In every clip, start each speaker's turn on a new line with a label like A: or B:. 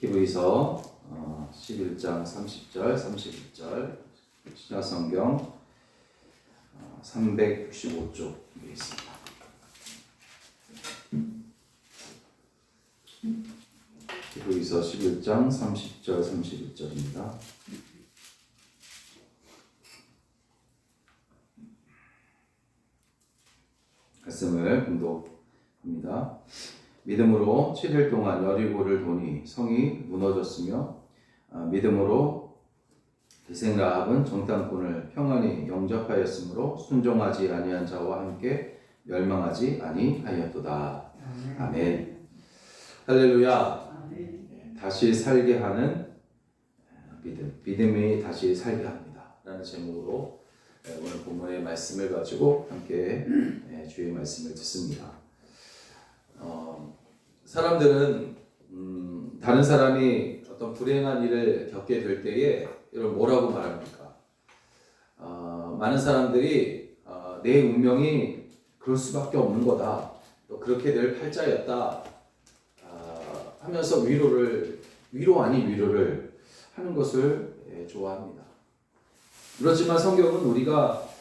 A: 히브리서 어, 11장 30절, 31절 신약성경 어, 365쪽에 있습니다. 히브리서 11장 30절, 31절입니다. 말씀을 공독합니다. 믿음으로 7일 동안 여리고를 도니 성이 무너졌으며 아, 믿음으로 기생 라합은 정탐꾼을 평안히 영접하였으므로 순종하지 아니한 자와 함께 멸망하지 아니하였도다. 아멘. 할렐루야. 예, 다시 살게 하는 믿음, 믿음이 다시 살게 합니다. 라는 제목으로 예, 오늘 본문의 말씀을 가지고 함께 예, 주의 말씀을 듣습니다. 어, 사람들은 음, 다른 사람이 어떤 불행한 일을 겪게 될 때에 이걸 뭐라고 말합니까? 어, 많은 사람들이 어, 내 운명이 그럴 수밖에 없는 거다. 또 그렇게 될 팔자였다. 어, 하면서 위로를 위로 아닌 위로를 하는 것을 예, 좋아합니다. 그렇지만 성경은 우리가 예,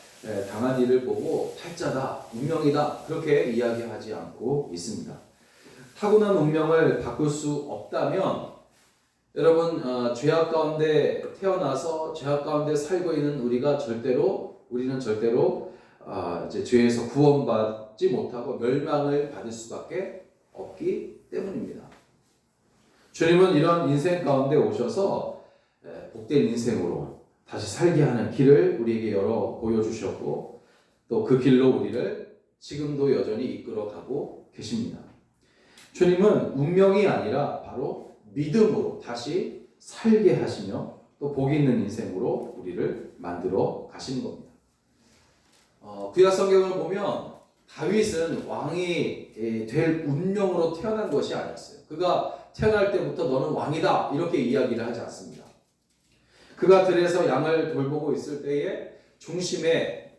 A: 당한 일을 보고 팔자다, 운명이다 그렇게 이야기하지 않고 있습니다. 타고난 운명을 바꿀 수 없다면 여러분 어, 죄악 가운데 태어나서 죄악 가운데 살고 있는 우리가 절대로 우리는 절대로 어, 이제 죄에서 구원받지 못하고 멸망을 받을 수밖에 없기 때문입니다. 주님은 이런 인생 가운데 오셔서 에, 복된 인생으로 다시 살게 하는 길을 우리에게 열어 보여주셨고 또 그 길로 우리를 지금도 여전히 이끌어가고 계십니다. 주님은 운명이 아니라 바로 믿음으로 다시 살게 하시며 또 복 있는 인생으로 우리를 만들어 가시는 겁니다. 어, 구약 성경을 보면 다윗은 왕이 에, 될 운명으로 태어난 것이 아니었어요. 그가 태어날 때부터 너는 왕이다 이렇게 이야기를 하지 않습니다. 그가 들에서 양을 돌보고 있을 때에 중심에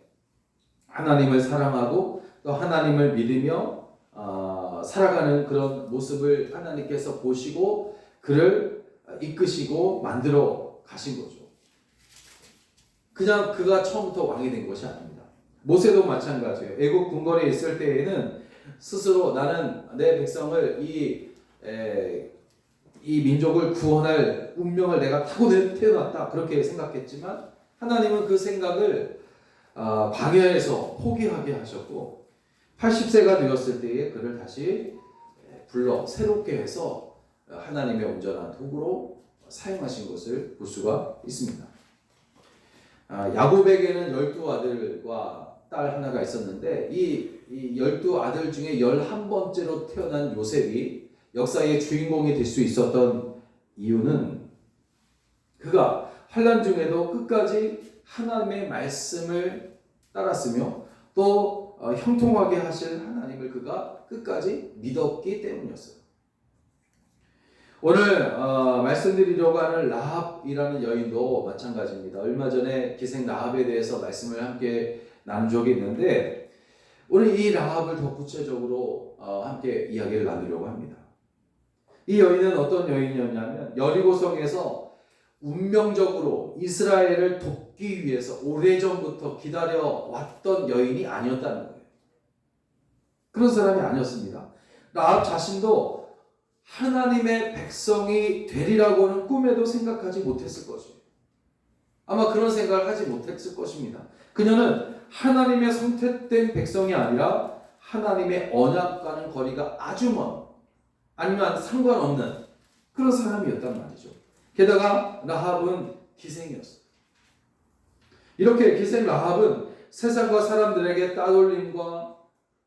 A: 하나님을 사랑하고 또 하나님을 믿으며 어, 살아가는 그런 모습을 하나님께서 보시고 그를 이끄시고 만들어 가신 거죠. 그냥 그가 처음부터 왕이 된 것이 아닙니다. 모세도 마찬가지예요. 애국 궁궐에 있을 때에는 스스로 나는 내 백성을 이, 에, 이 민족을 구원할 운명을 내가 타고 태어났다 그렇게 생각했지만 하나님은 그 생각을 어, 방해해서 포기하게 하셨고 80세가 되었을 때에 그를 다시 불러 새롭게 해서 하나님의 온전한 도구로 사용하신 것을 볼 수가 있습니다. 아, 야곱에게는 열두 아들과 딸 하나가 있었는데 이, 이 열두 아들 중에 열한 번째로 태어난 요셉이 역사의 주인공이 될 수 있었던 이유는 그가 환란 중에도 끝까지 하나님의 말씀을 따랐으며 또 어, 형통하게 하실 하나님을 그가 끝까지 믿었기 때문이었어요. 오늘 어, 말씀드리려고 하는 라합이라는 여인도 마찬가지입니다. 얼마 전에 기생 라합에 대해서 말씀을 함께 나눈 적이 있는데 오늘 이 라합을 더 구체적으로 어, 함께 이야기를 나누려고 합니다. 이 여인은 어떤 여인이었냐면 여리고성에서 운명적으로 이스라엘을 돕기 위해서 오래전부터 기다려 왔던 여인이 아니었다는 거예요. 그런 사람이 아니었습니다. 라합 자신도 하나님의 백성이 되리라고는 꿈에도 생각하지 못했을 것이에요. 아마 그런 생각을 하지 못했을 것입니다. 그녀는 하나님의 선택된 백성이 아니라 하나님의 언약과는 거리가 아주 먼 아니면 상관없는 그런 사람이었단 말이죠. 게다가 라합은 기생이었어요. 이렇게 기생 라합은 세상과 사람들에게 따돌림과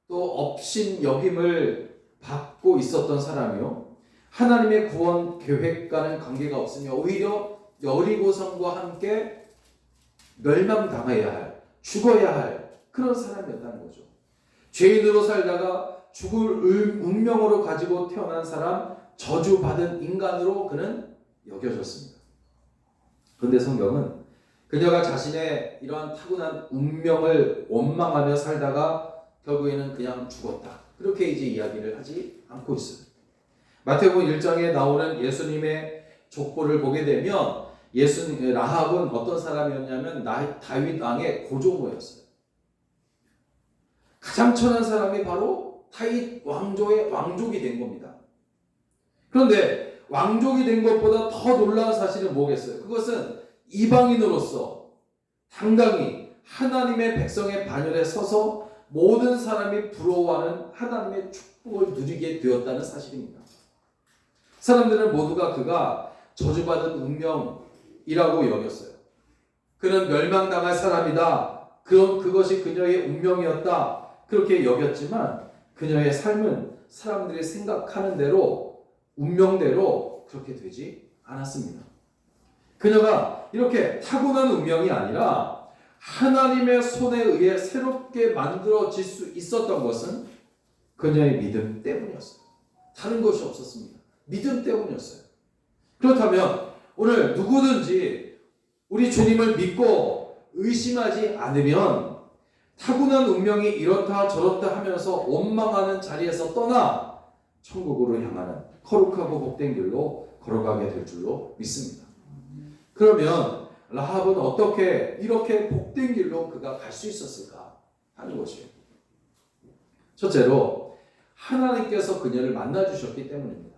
A: 또 업신 여김을 받고 있었던 사람이요. 하나님의 구원 계획과는 관계가 없으며 오히려 여리고성과 함께 멸망당해야 할, 죽어야 할 그런 사람이었다는 거죠. 죄인으로 살다가 죽을 운명으로 가지고 태어난 사람, 저주받은 인간으로 그는 여겨졌습니다. 그런데 성경은 그녀가 자신의 이러한 타고난 운명을 원망하며 살다가 결국에는 그냥 죽었다. 그렇게 이제 이야기를 하지 않고 있어요. 마태복음 1장에 나오는 예수님의 족보를 보게 되면 예수 라합은 어떤 사람이었냐면 나- 다윗 왕의 고조모였어요. 가장 천한 사람이 바로 다윗 왕조의 왕족이 된 겁니다. 그런데 왕족이 된 것보다 더 놀라운 사실은 뭐겠어요? 그것은 이방인으로서 당당히 하나님의 백성의 반열에 서서 모든 사람이 부러워하는 하나님의 축복을 누리게 되었다는 사실입니다. 사람들은 모두가 그가 저주받은 운명이라고 여겼어요. 그는 멸망당할 사람이다. 그런 그것이 그녀의 운명이었다. 그렇게 여겼지만 그녀의 삶은 사람들이 생각하는 대로 운명대로 그렇게 되지 않았습니다. 그녀가 이렇게 타고난 운명이 아니라 하나님의 손에 의해 새롭게 만들어질 수 있었던 것은 그녀의 믿음 때문이었어요. 다른 것이 없었습니다. 믿음 때문이었어요. 그렇다면 오늘 누구든지 우리 주님을 믿고 의심하지 않으면 타고난 운명이 이렇다 저렇다 하면서 원망하는 자리에서 떠나 천국으로 향하는 거룩하고 복된 길로 걸어가게 될 줄로 믿습니다. 그러면 라합은 어떻게 이렇게 복된 길로 그가 갈 수 있었을까 하는 것이에요. 첫째로 하나님께서 그녀를 만나 주셨기 때문입니다.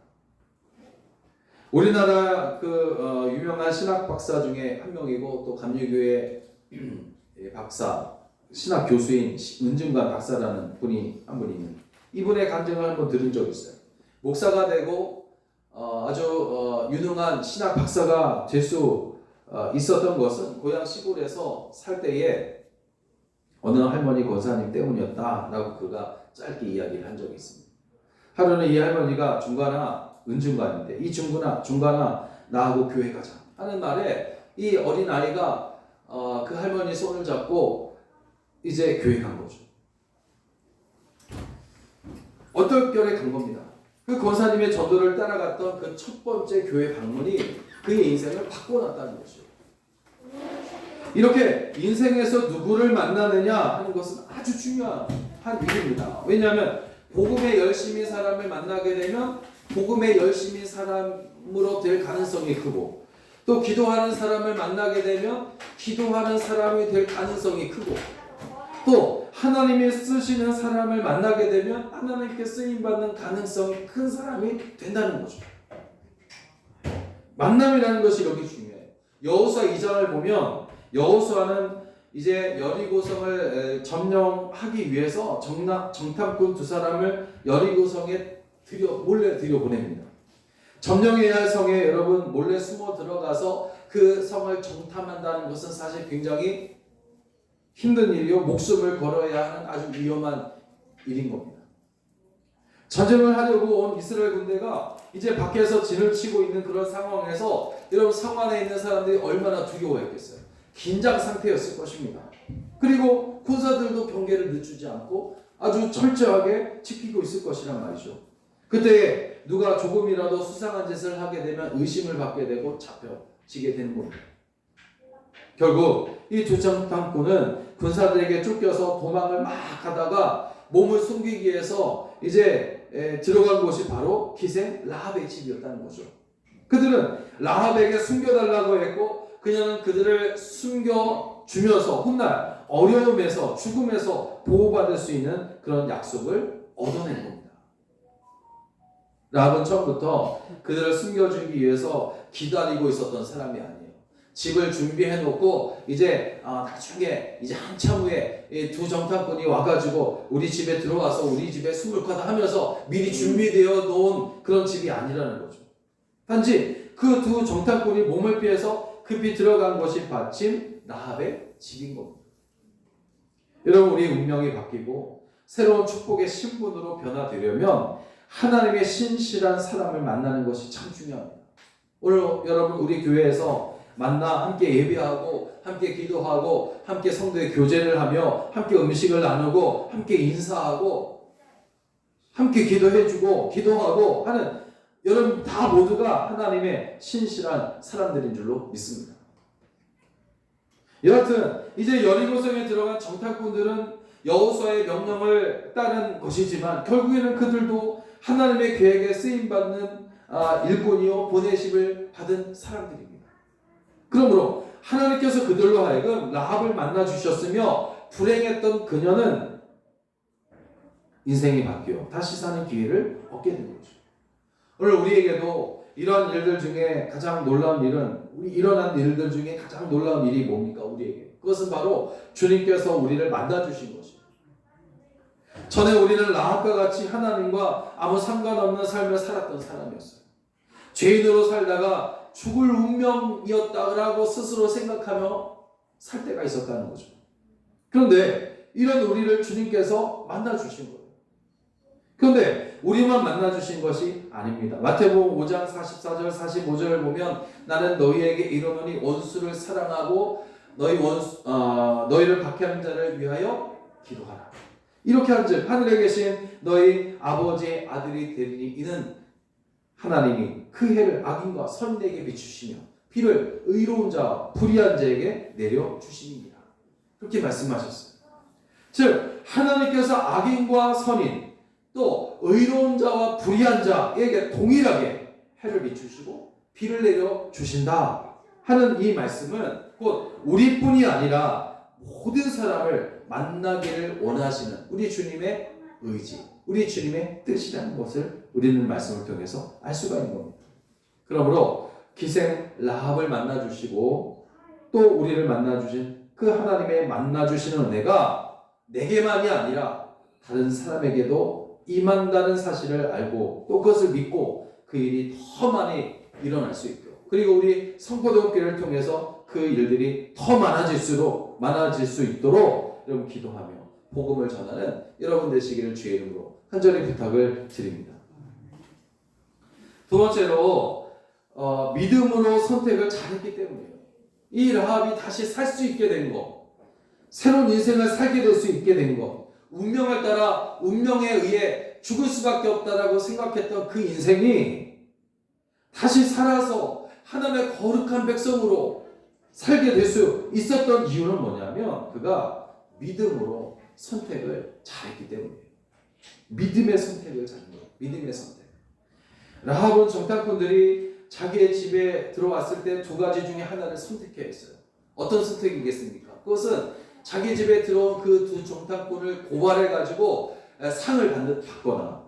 A: 우리나라 그 어, 유명한 신학 박사 중에 한 명이고 또 감리교회 예, 박사 신학 교수인 은중관 박사라는 분이 한 분이 있는 이분의 간증을 한번 들은 적이 있어요. 목사가 되고 어, 아주 어, 유능한 신학 박사가 될수 어, 있었던 것은 고향 시골에서 살 때에 어느 할머니 권사님 때문이었다라고 그가 짧게 이야기를 한 적이 있습니다. 하루는 이 할머니가 중간아 은중관인데 이 중간아 중간아 나하고 교회 가자 하는 말에 이 어린 아이가 어, 그 할머니 손을 잡고 이제 교회 간 거죠. 어떨결에 간 겁니다. 그 권사님의 전도를 따라갔던 그 첫 번째 교회 방문이 그의 인생을 바꿔놨다는 것이죠. 이렇게 인생에서 누구를 만나느냐 하는 것은 아주 중요한 일입니다. 왜냐하면 복음에 열심히 사람을 만나게 되면 복음에 열심히 사람으로 될 가능성이 크고 또 기도하는 사람을 만나게 되면 기도하는 사람이 될 가능성이 크고 또 하나님이 쓰시는 사람을 만나게 되면 하나님께 쓰임 받는 가능성이 큰 사람이 된다는 거죠. 만남이라는 것이 이렇게 중요해요. 여호수아 2장을 보면 여호수아는 이제 여리고성을 점령하기 위해서 정탐, 정탐꾼 두 사람을 여리고성에 들여 몰래 들여 보냅니다. 점령해야 할 성에 여러분 몰래 숨어 들어가서 그 성을 정탐한다는 것은 사실 굉장히 힘든 일이요 목숨을 걸어야 하는 아주 위험한 일인 겁니다. 전쟁을 하려고 온 이스라엘 군대가 이제 밖에서 진을 치고 있는 그런 상황에서 여러분 성 안에 있는 사람들이 얼마나 두려워했겠어요. 긴장 상태였을 것입니다. 그리고 군사들도 경계를 늦추지 않고 아주 철저하게 지키고 있을 것이란 말이죠. 그때 누가 조금이라도 수상한 짓을 하게 되면 의심을 받게 되고 잡혀지게 되는 겁니다. 결국 이 두정탐꾼은 군사들에게 쫓겨서 도망을 막 하다가 몸을 숨기기 위해서 이제 에, 들어간 곳이 바로 기생 라합의 집이었다는 거죠. 그들은 라합에게 숨겨달라고 했고 그녀는 그들을 숨겨 주면서 훗날 어려움에서 죽음에서 보호받을 수 있는 그런 약속을 얻어낸 겁니다. 라합은 처음부터 그들을 숨겨주기 위해서 기다리고 있었던 사람이 아니에요. 집을 준비해 놓고 이제 아, 나중에 이제 한참 후에 이두 정탐꾼이 와가지고 우리 집에 들어와서 우리 집에 숨을 거다 하면서 미리 준비되어 놓은 그런 집이 아니라는 거죠. 단지 그 두 정탐꾼이 몸을 피해서 급히 들어간 것이 마침 라합의 집인 겁니다. 여러분 우리 운명이 바뀌고 새로운 축복의 신분으로 변화되려면 하나님의 신실한 사람을 만나는 것이 참 중요합니다. 오늘 여러분 우리 교회에서 만나 함께 예배하고 함께 기도하고 함께 성도의 교제를 하며 함께 음식을 나누고 함께 인사하고 함께 기도해주고 기도하고 하는 여러분 다 모두가 하나님의 신실한 사람들인 줄로 믿습니다. 여하튼 이제 여리고성에 들어간 정탐꾼들은 여호수아의 명령을 따른 것이지만 결국에는 그들도 하나님의 계획에 쓰임 받는 아, 일꾼이요 보내심을 받은 사람들입니다. 그러므로 하나님께서 그들로 하여금 라합을 만나 주셨으며 불행했던 그녀는 인생이 바뀌어 다시 사는 기회를 얻게 된 거죠. 오늘 우리에게도 이런 일들 중에 가장 놀라운 일은 우리 일어난 일들 중에 가장 놀라운 일이 뭡니까 우리에게? 그것은 바로 주님께서 우리를 만나 주신 것입니다. 전에 우리는 라합과 같이 하나님과 아무 상관없는 삶을 살았던 사람이었어요. 죄인으로 살다가 죽을 운명이었다고 스스로 생각하며 살 때가 있었다는 거죠. 그런데 이런 우리를 주님께서 만나 주신 거예요. 그런데 우리만 만나 주신 것이 아닙니다. 마태복음 5장 44절 45절을 보면 나는 너희에게 이르노니 원수를 사랑하고 너희 원수 어, 너희를 박해하는 자를 위하여 기도하라. 이렇게 한즉 하늘에 계신 너희 아버지의 아들이 되리니 이는 하나님이 그 해를 악인과 선인에게 비추시며 비를 의로운 자와 불의한 자에게 내려 주심이니라. 그렇게 말씀하셨어요. 즉 하나님께서 악인과 선인 또 의로운 자와 불의한 자에게 동일하게 해를 비추시고 비를 내려 주신다 하는 이 말씀은 곧 우리뿐이 아니라 모든 사람을 만나기를 원하시는 우리 주님의 의지, 우리 주님의 뜻이라는 것을 우리는 말씀을 통해서 알 수가 있는 겁니다. 그러므로 기생 라합을 만나 주시고 또 우리를 만나 주신 그 하나님의 만나 주시는 은혜가 내게만이 아니라 다른 사람에게도 임한다는 사실을 알고 또 그것을 믿고 그 일이 더 많이 일어날 수 있도록 그리고 우리 성포동교를 통해서 그 일들이 더 많아질수록 많아질 수 있도록 여러분 기도하며 복음을 전하는 여러분 되시기를 주의 이름으로 간절히 부탁을 드립니다. 두 번째로 어, 믿음으로 선택을 잘했기 때문이에요. 이 라합이 다시 살 수 있게 된 것, 새로운 인생을 살게 될 수 있게 된 것, 운명을 따라 운명에 의해 죽을 수밖에 없다라고 생각했던 그 인생이 다시 살아서 하나님의 거룩한 백성으로 살게 될 수 있었던 이유는 뭐냐면 그가 믿음으로 선택을 잘했기 때문이에요. 믿음의 선택을 잘한 거예요. 믿음의 선택. 라합은 정탐꾼들이 자기의 집에 들어왔을 때 두 가지 중에 하나를 선택해야 했어요. 어떤 선택이겠습니까? 그것은 자기 집에 들어온 그 두 정탐꾼을 고발해 가지고 상을 받거나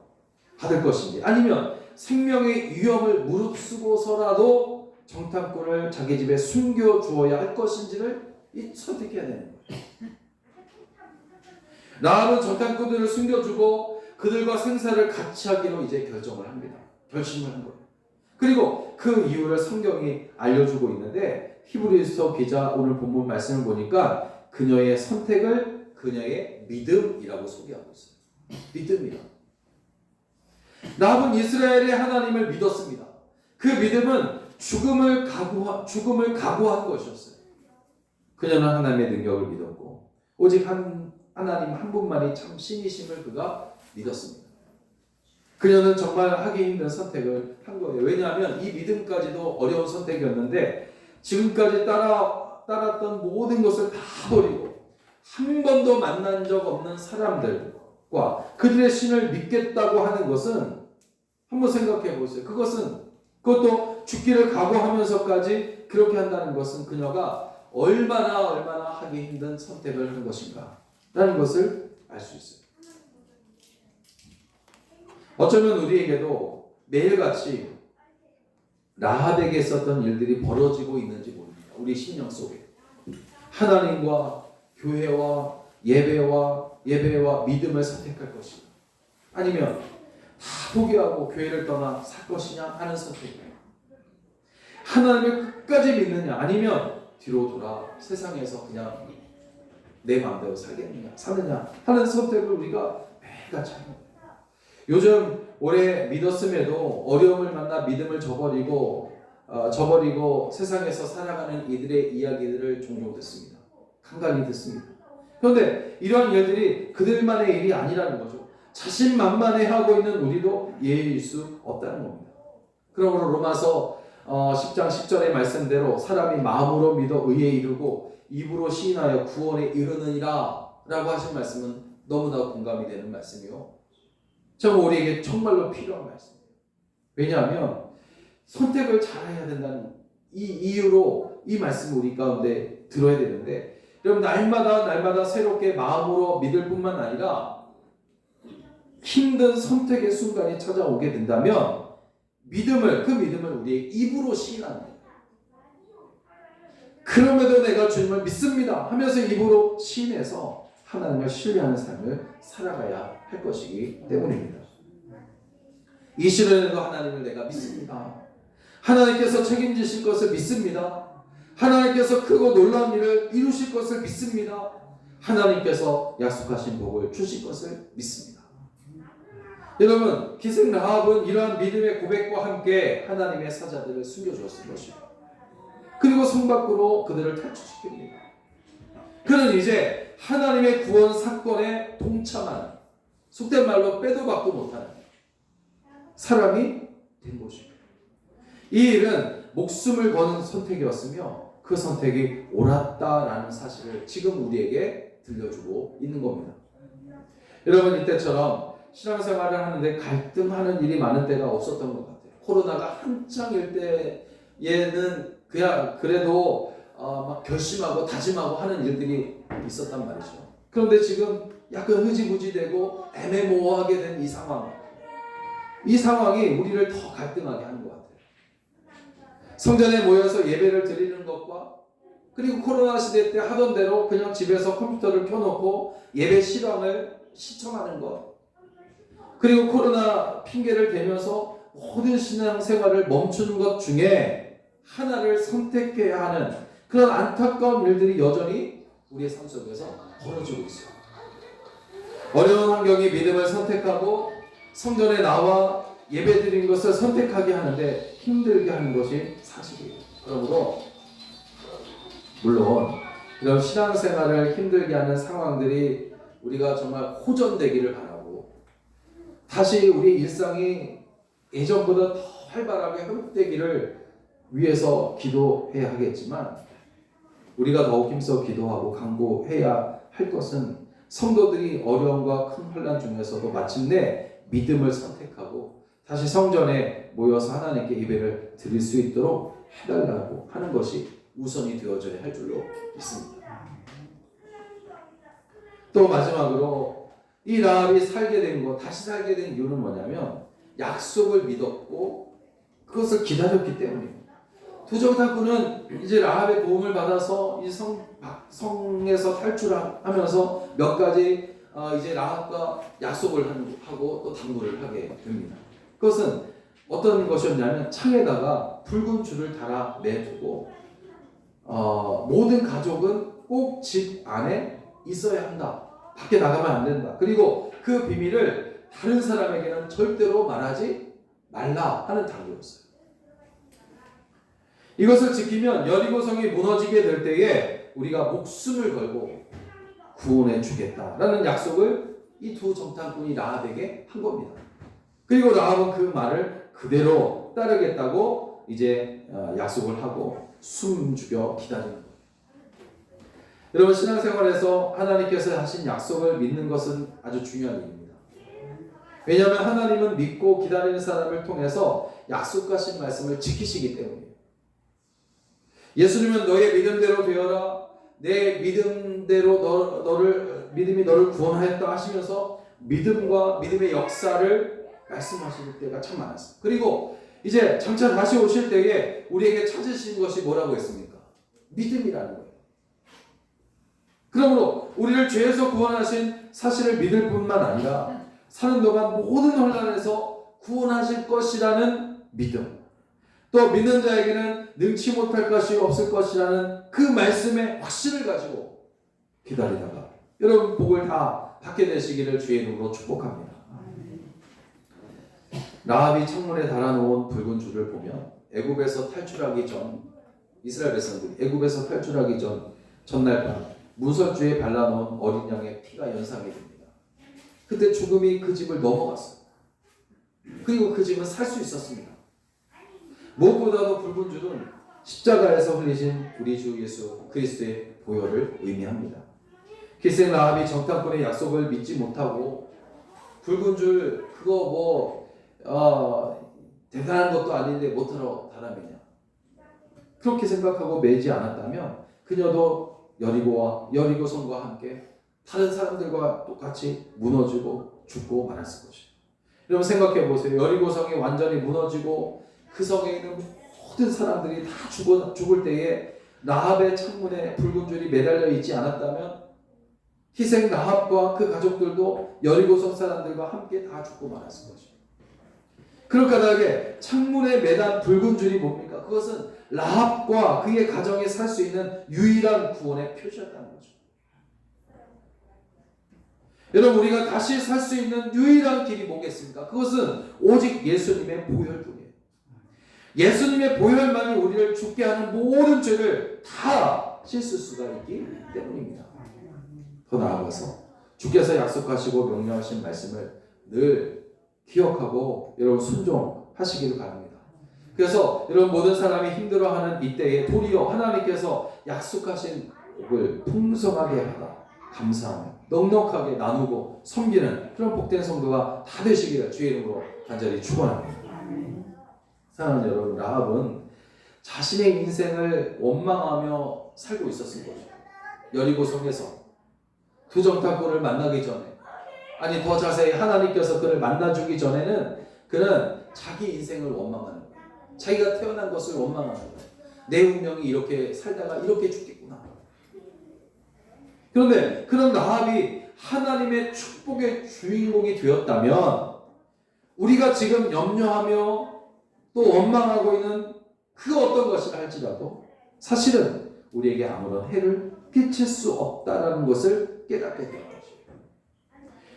A: 받을 것인지 아니면 생명의 위험을 무릅쓰고서라도 정탐꾼을 자기 집에 숨겨 주어야 할 것인지를 이 선택해야 되는 거예요. 라합은 정탐꾼들을 숨겨주고 그들과 생사를 같이 하기로 이제 결정을 합니다. 결심을 한 거예요. 그리고 그 이유를 성경이 알려주고 있는데 히브리서 기자 오늘 본문 말씀을 보니까 그녀의 선택을 그녀의 믿음이라고 소개하고 있어요. 믿음이라. 라합은 이스라엘의 하나님을 믿었습니다. 그 믿음은 죽음을 각오 죽음을 각오한 것이었어요. 그녀는 하나님의 능력을 믿었고 오직 한 하나님 한 분만이 참 신이심을 그가 믿었습니다. 그녀는 정말 하기 힘든 선택을 한 거예요. 왜냐하면 이 믿음까지도 어려운 선택이었는데 지금까지 따라 따랐던 모든 것을 다 버리고 한 번도 만난 적 없는 사람들과 그들의 신을 믿겠다고 하는 것은 한번 생각해 보세요. 그것은 그것도 죽기를 각오하면서까지 그렇게 한다는 것은 그녀가 얼마나 얼마나 하기 힘든 선택을 한 것인가 라는 것을 알 수 있어요. 어쩌면 우리에게도 매일같이 라합에게 있었던 일들이 벌어지고 있는지 모릅니다. 우리 심령 속에 하나님과 교회와 예배와 예배와 믿음을 선택할 것인가 아니면 다 포기하고 교회를 떠나 살 것이냐 하는 선택이에요. 하나님을 끝까지 믿느냐 아니면 뒤로 돌아 세상에서 그냥 내 마음대로 살겠느냐 사느냐 하는 선택을 우리가 매일같이 하는 거예요. 요즘 오래 믿었음에도 어려움을 만나 믿음을 저버리고 어, 저버리고 세상에서 살아가는 이들의 이야기들을 종종 듣습니다. 간간히 듣습니다. 그런데 이러한 일들이 그들만의 일이 아니라는 거죠. 자신만만해 하고 있는 우리도 예일 수 없다는 겁니다. 그러므로 로마서 어, 10장 10절의 말씀대로 사람이 마음으로 믿어 의에 이르고 입으로 시인하여 구원에 이르느니라 라고 하신 말씀은 너무나 공감이 되는 말씀이요. 정말 우리에게 정말로 필요한 말씀이에요. 왜냐하면 선택을 잘해야 된다는 이 이유로 이 말씀을 우리 가운데 들어야 되는데 여러분 날마다 날마다 새롭게 마음으로 믿을 뿐만 아니라 힘든 선택의 순간이 찾아오게 된다면 믿음을 그 믿음을 우리의 입으로 시인하는 거예요. 그럼에도 내가 주님을 믿습니다 하면서 입으로 시인해서 하나님을 신뢰하는 삶을 살아가야 할 것이기 때문입니다. 이 시련에도 하나님을 내가 믿습니다. 하나님께서 책임지실 것을 믿습니다. 하나님께서 크고 놀라운 일을 이루실 것을 믿습니다. 하나님께서 약속하신 복을 주실 것을 믿습니다. 여러분, 기생 라합은 이러한 믿음의 고백과 함께 하나님의 사자들을 숨겨주었을 것입니다. 그리고 성 밖으로 그들을 탈출시킵니다. 그는 이제 하나님의 구원 사건에 동참하는 속된 말로 빼도 박도 못하는 사람이 된 것입니다. 이 일은 목숨을 거는 선택이었으며 그 선택이 옳았다라는 사실을 지금 우리에게 들려주고 있는 겁니다. 여러분 이때처럼 신앙생활을 하는데 갈등하는 일이 많은 때가 없었던 것 같아요. 코로나가 한창일 때에는 그야 그래도 어, 막 결심하고 다짐하고 하는 일들이 있었단 말이죠. 그런데 지금 약간 흐지부지되고 애매모호하게 된 이 상황, 이 상황이 우리를 더 갈등하게 하는 것 같아요. 성전에 모여서 예배를 드리는 것과 그리고 코로나 시대 때 하던 대로 그냥 집에서 컴퓨터를 켜놓고 예배 실황을 시청하는 것. 그리고 코로나 핑계를 대면서 모든 신앙 생활을 멈추는 것 중에 하나를 선택해야 하는 그런 안타까운 일들이 여전히 우리의 삶 속에서 벌어지고 있어요. 어려운 환경이 믿음을 선택하고 성전에 나와 예배 드린 것을 선택하게 하는데 힘들게 하는 것이 사실이에요. 그러므로 물론 이런 신앙생활을 힘들게 하는 상황들이 우리가 정말 호전되기를 바라고 다시 우리 일상이 예전보다 더 활발하게 회복되기를 위해서 기도해야 하겠지만 우리가 더욱 힘써 기도하고 강구해야 할 것은 성도들이 어려움과 큰 혼란 중에서도 마침내 믿음을 선택하고 다시 성전에 모여서 하나님께 예배를 드릴 수 있도록 해달라고 하는 것이 우선이 되어져야 할 줄로 믿습니다. 또 마지막으로 이 라합이 살게 된 것, 다시 살게 된 이유는 뭐냐면 약속을 믿었고 그것을 기다렸기 때문입니다. 두정탁군은 이제 라합의 도움을 받아서 이 성, 성에서 탈출하면서 몇 가지 어, 이제 라합과 약속을 하고 또 당부를 하게 됩니다. 그것은 어떤 것이었냐면 창에다가 붉은 줄을 달아 내두고 어, 모든 가족은 꼭 집 안에 있어야 한다. 밖에 나가면 안 된다. 그리고 그 비밀을 다른 사람에게는 절대로 말하지 말라 하는 당부였어요. 이것을 지키면 여리고성이 무너지게 될 때에 우리가 목숨을 걸고 구원해 주겠다라는 약속을 이 두 정탐꾼이 라합에게 한 겁니다. 그리고 라합은 그 말을 그대로 따르겠다고 이제 어, 약속을 하고 숨 죽여 기다리는 거예요. 여러분 신앙생활에서 하나님께서 하신 약속을 믿는 것은 아주 중요한 일입니다. 왜냐하면 하나님은 믿고 기다리는 사람을 통해서 약속하신 말씀을 지키시기 때문이에요. 예수님은 너의 믿음대로 되어라. 내 믿음대로 너, 너를 믿음이 너를 구원하였다 하시면서 믿음과 믿음의 역사를 말씀하실 때가 참 많았어요. 그리고 이제 장차 다시 오실 때에 우리에게 찾으신 것이 뭐라고 했습니까? 믿음이라는 거예요. 그러므로 우리를 죄에서 구원하신 사실을 믿을 뿐만 아니라 사는 동안 모든 혼란에서 구원하실 것이라는 믿음. 또 믿는 자에게는 능치 못할 것이 없을 것이라는 그 말씀의 확신을 가지고 기다리다가 여러분 복을 다 받게 되시기를 주의 이름으로 축복합니다. 라합이 창문에 달아놓은 붉은 줄을 보면 애굽에서 탈출하기 전 이스라엘 백성들이 애굽에서 탈출하기 전 전날 밤 문설주에 발라놓은 어린 양의 피가 연상이 됩니다. 그때 죽음이 그 집을 넘어갔어요. 그리고 그 집은 살 수 있었습니다. 무엇보다도 붉은 줄은 십자가에서 흘리신 우리 주 예수 그리스도의 보혈을 의미합니다. 기생 라합이 정탐꾼의 약속을 믿지 못하고 붉은 줄 그거 뭐 어, 대단한 것도 아닌데 못하러 다람이냐 그렇게 생각하고 매지 않았다면 그녀도 여리고와 여리고 성과 함께 다른 사람들과 똑같이 무너지고 죽고 말았을 것이에요. 여러분 생각해 보세요. 여리고성이 완전히 무너지고 그 성에 있는 모든 사람들이 다 죽어, 죽을 때에 라합의 창문에 붉은 줄이 매달려 있지 않았다면 희생 라합과 그 가족들도 여리고성 사람들과 함께 다 죽고 말았을 것이에요. 그럴 까닭에 창문에 매단 붉은 줄이 뭡니까? 그것은 라합과 그의 가정에 살 수 있는 유일한 구원의 표시였다는 거죠. 여러분 우리가 다시 살 수 있는 유일한 길이 뭐겠습니까? 그것은 오직 예수님의 보혈뿐이에요. 예수님의 보혈만이 우리를 죽게 하는 모든 죄를 다 씻을 수가 있기 때문입니다. 더 나아가서 주께서 약속하시고 명령하신 말씀을 늘 기억하고 여러분 순종하시기를 바랍니다. 그래서 여러분 모든 사람이 힘들어하는 이때에 도리어 하나님께서 약속하신 복을 풍성하게 하다 감사하며 넉넉하게 나누고 섬기는 그런 복된 성도가 다 되시기를 주의 이름으로 간절히 축원합니다. 사랑하는 여러분, 라합은 자신의 인생을 원망하며 살고 있었을 거죠. 여리고 성에서 두 정탐꾼을 만나기 전에 아니 더 자세히 하나님께서 그를 만나주기 전에는 그는 자기 인생을 원망하는 거예요. 자기가 태어난 것을 원망하는 거예요. 내 운명이 이렇게 살다가 이렇게 죽겠구나. 그런데 그런 라합이 하나님의 축복의 주인공이 되었다면 우리가 지금 염려하며 또 원망하고 있는 그 어떤 것이라 할지라도 사실은 우리에게 아무런 해를 끼칠 수 없다라는 것을 깨닫게 되는 것이에요.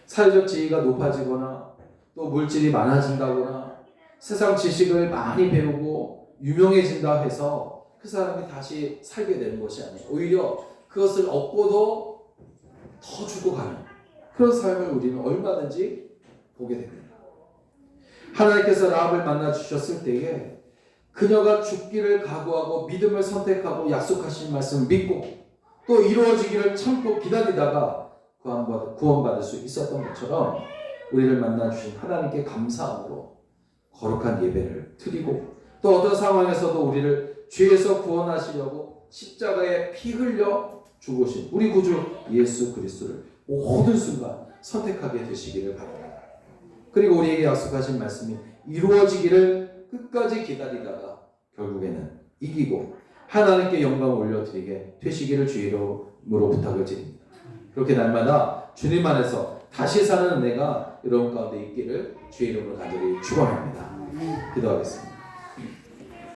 A: 사회적 지위가 높아지거나 또 물질이 많아진다거나 세상 지식을 많이 배우고 유명해진다 해서 그 사람이 다시 살게 되는 것이 아니에요. 오히려 그것을 얻고도 더 주고 가는 그런 삶을 우리는 얼마든지 보게 됩니다. 하나님께서 라합을 만나 주셨을 때에 그녀가 죽기를 각오하고 믿음을 선택하고 약속하신 말씀을 믿고 또 이루어지기를 참고 기다리다가 구원받을, 구원받을 수 있었던 것처럼 우리를 만나 주신 하나님께 감사함으로 거룩한 예배를 드리고 또 어떤 상황에서도 우리를 죄에서 구원하시려고 십자가에 피 흘려 죽으신 우리 구주 예수 그리스도를 모든 순간 선택하게 되시기를 바랍니다. 그리고 우리에게 약속하신 말씀이 이루어지기를 끝까지 기다리다가 결국에는 이기고 하나님께 영광 올려드리게 되시기를 주의 이름으로 부탁을 드립니다. 그렇게 날마다 주님 안에서 다시 사는 은혜가 여러분 가운데 있기를 주의 이름으로 간절히 축원합니다. 기도하겠습니다.